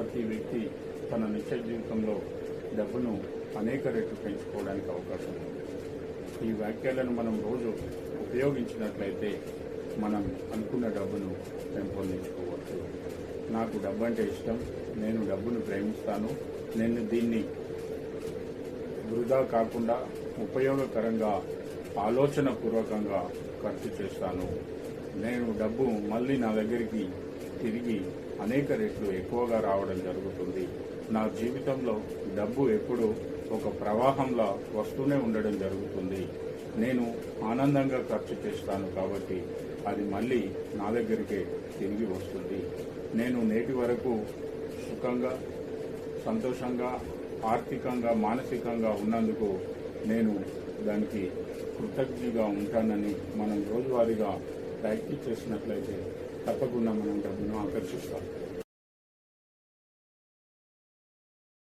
ప్రతి వ్యక్తి తన నిత్య జీవితంలో డబ్బును అనేక రెట్లు పెంచుకోవడానికి అవకాశం ఉంది. ఈ వాక్యాలను మనం రోజు ఉపయోగించినట్లయితే మనం అనుకున్న డబ్బును పెంపొందించుకోవచ్చు. నాకు డబ్బు అంటే ఇష్టం నేను డబ్బును ప్రేమిస్తాను నేను దీన్ని వృధా కాకుండా ఉపయోగకరంగా ఆలోచన పూర్వకంగా ఖర్చు చేస్తాను. నేను డబ్బు మళ్ళీ నా దగ్గరికి తిరిగి అనేక రెట్లు ఎక్కువగా రావడం జరుగుతుంది. నా జీవితంలో డబ్బు ఎప్పుడు ఒక ప్రవాహంలా వస్తూనే ఉండడం జరుగుతుంది. నేను ఆనందంగా ఖర్చు చేస్తాను కాబట్టి అది మళ్ళీ నా దగ్గరికే తిరిగి వస్తుంది. నేను నేటి వరకు సుఖంగా సంతోషంగా ఆర్థికంగా మానసికంగా ఉన్నందుకు నేను దానికి కృతజ్ఞగా ఉంటానని మనం రోజువారీగా ప్రయత్నం చేసినట్లయితే తప్పకుండా మనం డబ్బును ఆకర్షిస్తాం.